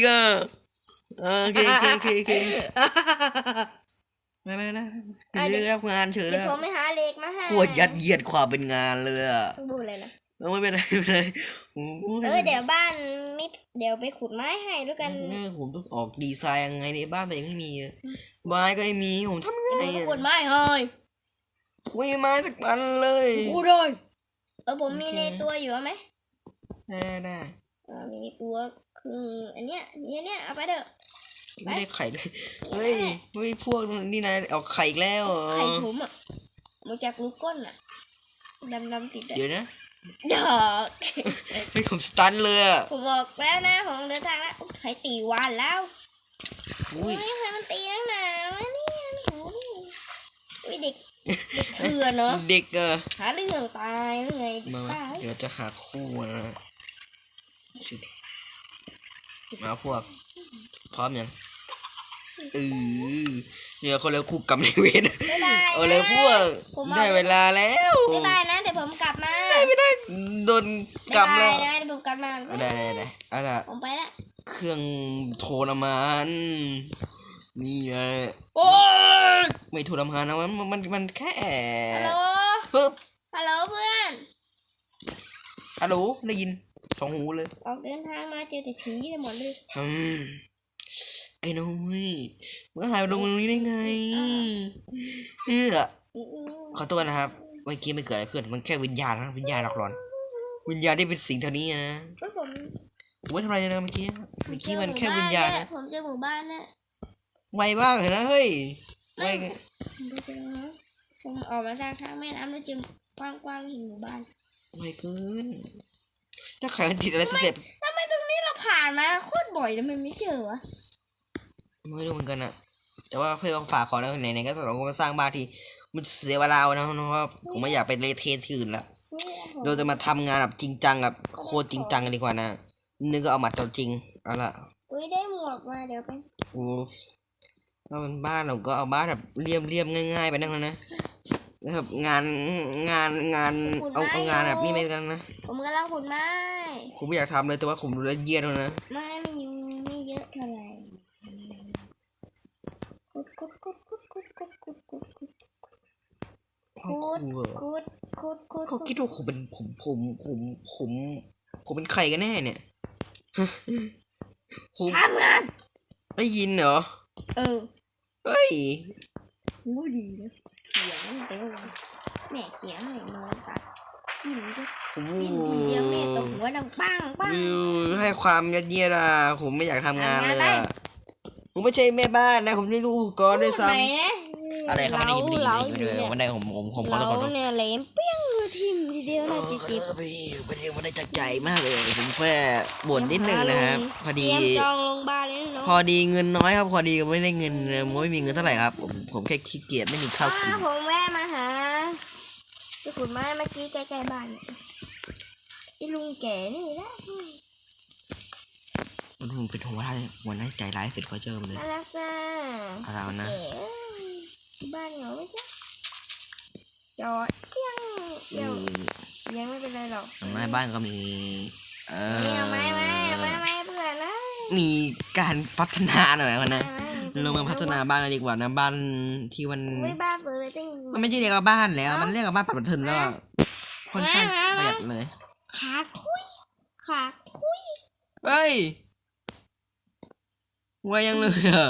กอะเออโอเคโอเคโอเคโอเคไม่ไม่นะเรื่องรับงานเฉยเดี๋ยแล้ววผมไปหาเล็กมาให้โคตรยัดเยียดความเป็นงานเลยอะพูดเลยนะ ไม่เป็นไรไม่เป็นไรโอ้เออเดี๋ยวบ้านมิเดี๋ยวไปขุดไม้ให้ด้วยกันเออผมต้องออกดีไซน์ยังไงในบ้านแต่ยังไม่มีอะไม้ก็ไม่มีผมทำไงอะขุดไม้เฮ้ยไม่มีไม้สักอันเลยกูเลยเออผมมีในตัวอยู่ไหมได้ได้ได้ เออมีตัว คืออันเนี้ยนี่อันเนี้ยเอาไปเถอะไม่ได้ไข่เลยเฮ้ยเฮ้ยพวกนี่นายออกไข่อีกแล้วเหรอไข่ผมอะมาจากลูกก้นอะดำดำๆติดอะเดี๋ยวนะหยอกเฮ้ยผมสตันเลยอะผมบอกแล้วนะผมเดินทางแล้วอุ๊ยไข่ตีวานแล้วอุ้ยเฮ้ยใครมันตีนักหนาวะเนี่ยหาเรื่องอุ้ยเด็กเด็กเถื่อนเนาะเด็กอะหาเรื่องตายหรือไงมาป้าเดี๋ยวจะหาคู่นะ มาพวก พร้อมยังเออเดี๋ยวคนละคู่กำในายเวรบ๊ายบายเอาเลยพวก ผมเอา ได้เวลาแล้วบ๊ายบายนะเดี๋ยวผมกลับมาโดนกำบ๊าแล้ยวบายนะเดี๋ยวผมกลับมาเอาได้ได้ได้เอาละผมไปละเครื่องโทรมานนี่ไงโอ้ยไม่โทรมานนะมันมันมันแค่ฮัลโหลปึ๊บฮัลโหลเพื่อน ฮัลโหลได้ยิน สองหูเลย ออกเดินทางมาเจอแต่ผีกันหมดเลยอืมไอ้น้อยมึงหายไปลงตรงนี้ได้ไง เอออืมขอโทษนะครับเมื่อกี้ไม่เกิดอะไรขึ้น มันแค่วิญญาณนะวิญญาณหลอกหลอน วิญญาณที่เป็นสิ่งเท่านี้นะก็ผมผมไม่ทำอะไรเลยนะเมื่อกี้เมื่อกี้มันแค่วิญญาณนะผมเจอหมู่บ้านเนี่ยไวบ้างเลยนะเฮ้ยไวไงผมไปเจอนะผมออกมาทางทางแม่น้ำแล้วเจอกว้างๆเห็นหมู่บ้านไวเกิน ถ้าใครมันติดอะไรสเต็ปทำไมตรงนี้เราผ่านมาโคตรบ่อยแล้วมันไม่เจอวะไม่รู้เหมือนกันอะแต่ว่าเพื่อนฝากขอแล้วไหนๆก็ต้องมาสร้างบ้านที่มันเสียเวลานะเพราะว่าผมไม่อยากไปเละเทะที่อื่นละเราจะมาทำงานแบบจริงจังแบบโคตรจริงจังกันดีกว่านะนึกก็เอามาตัวจริงเอาละอุ้ยได้หมวกมาเดี๋ยวไปโอ้ถ้าเป็นบ้านเราก็เอาบ้านแบบเรียบเรียบๆง่าย ๆ ไปนั่งนะ นะครับ งานงานงานเอาเอางานแบบนี้ไม่กันนะผมกำลังขุดไม้ผมไม่อยากทำเลยแต่ว่าผมดูแลวเยียดแล้วนะไม้ไม่อยู่ไม่เยอะเท่าไหร่ขุดขุดขุดขุดขุดขุดขุดขุดขุดพ่อครูเหรอขุดขุดขุดเขาคิดว่าผมเป็นผมผมผมผม ผมเป็นใครกันแน่เนี่ยผมทำงานได้ยินเหรอเออเฮ้ย หูดีนะเสียงเต็มแม่เสียงไหนนอนตัดยินจะผมยินทีเดียวแม่ตกหัวดังปังปังวิวให้ความยัดเยียดอะผมไม่อยากทำงานเลยทำงานได้อะผมไม่ใช่แม่บ้านนะผมไม่รู้ก่อนด้วยซ้ไหนนะำอะไรครับวันนี้วันนี้เราวันนี้เราวันนี้ผมผมผมขอเราโทษขอโทษเนี่ยแหลมเปี้ยงทิ่มทีเดียวเอน่าอจะเจ็บไปวันนี้วันนี้จากใจมากเลยผมแค่บ่นนิดนึงนะครับพอเตดีรียมจองโรงพยาบาลเลยนะพอดีเงินน้อยครับ พอดีไม่ได้เงินผมไม่มีเงินเท่าไหร่ครับ ผมผมแค่ขี้เกียจไม่มีข้าวกินอ่ผมแวะมาหาไปขุดไม้เมื่อกี้ใกล้ๆบ้านเนี่ยไอ้ลุงแก่นี่แหละมันเป็นหัวหน้าหัวหน้าใจร้ายสุดเขาเจอมาเลยน่ารักจ้าเอาเรานะแก่เอ้ยบ้านเหงาไหมจ๊ะจอด เปี้ยงเดี๋ยวยังไม่เป็นไรหรอกไม้บ้านก็มี เออนี่เอาไม้ไม้เอาไม้ไม้เพื่อนนะมีการพัฒนาหน่อยวันนะเอาไม้เรามาพัฒนาบ้านกันดีกว่านะบ้านที่มันไม่บ้านเปิดเลยติ้งมันไม่ใช่เรียกว่าบ้านแล้ว มันเรียกว่าบ้านปัดบันเทิงแล้วอะค่อนข้างมามาประหยัดเลยขาคุยขาคุยเฮ้ยไว่ายังเลยอะ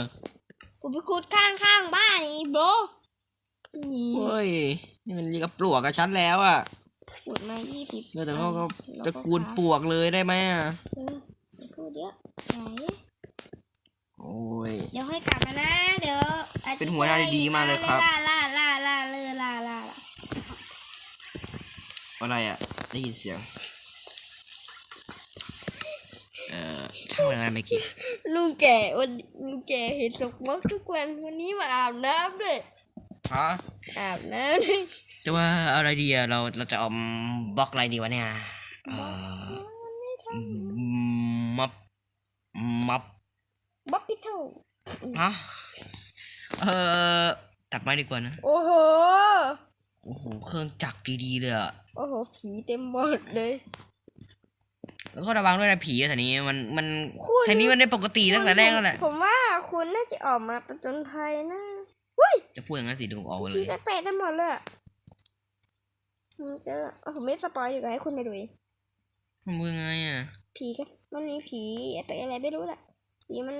ผมไปขุดข้างข้างๆบ้านนี่โบ รเฮ้ย นี่มันเรียกว่าปลวกกับฉันแล้วอะขุดมายี่สิบเออแต่ก็ก็ตระกูลปลวกเลยได้ไหมอะเออพูดเยอะไหนโอ้ย เดี๋ยวค่อยกลับมานะ เดี๋ยวอาทิตย์เป็นหัวหน้าที่ดีมากเลยครับ ล่าล่าล่าล่าเลือล่าล่าล่าอะไรอะ ได้ยินเสียง เอ่อช่างมันอะไรเมื่อกี้ ลุงแก่วันลุงแก่เห็นสกมกทุกวันวันนี้มาอาบน้ำด้วย ฮะอาบน้ำด้วยแต่ว่าเอาอะไรดีอะเราเราจะเอาบล็อกอะไรดีวะเนี่ยเอ่อมับมับบ๊อบพิทโตฮะเออตัดไม้ดีกว่านะโอ้โห โอ้โหเครื่องจักรดีๆเลยอะโอ้โห ผีเต็มหมดเลย แล้วก็ระวังด้วยนะผีอะแถวนี้มันมันคุณ แถวนี้มันได้ปกติตั้งแต่แรกแล้วแหละ ผมว่าคุณน่าจะออกมาประจนภัยนะเฮ้ยจะพูดอย่างนั้นสิดูออกไปเลพี่ยแปลกๆกันหมดเลยอะผมเจอเอาผมไม่สปอยดีกว่าให้คุณไปดูเองมันมือไงอะ ผีก็มันมีผีอะไรอะไรไม่รู้แหละผีมัน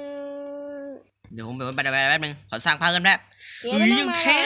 เดี๋ยวผมไปไปไปแป๊บนึงขอสร้างพากันแป๊บเสียเฮ้ไปยแน่ยังมาเท่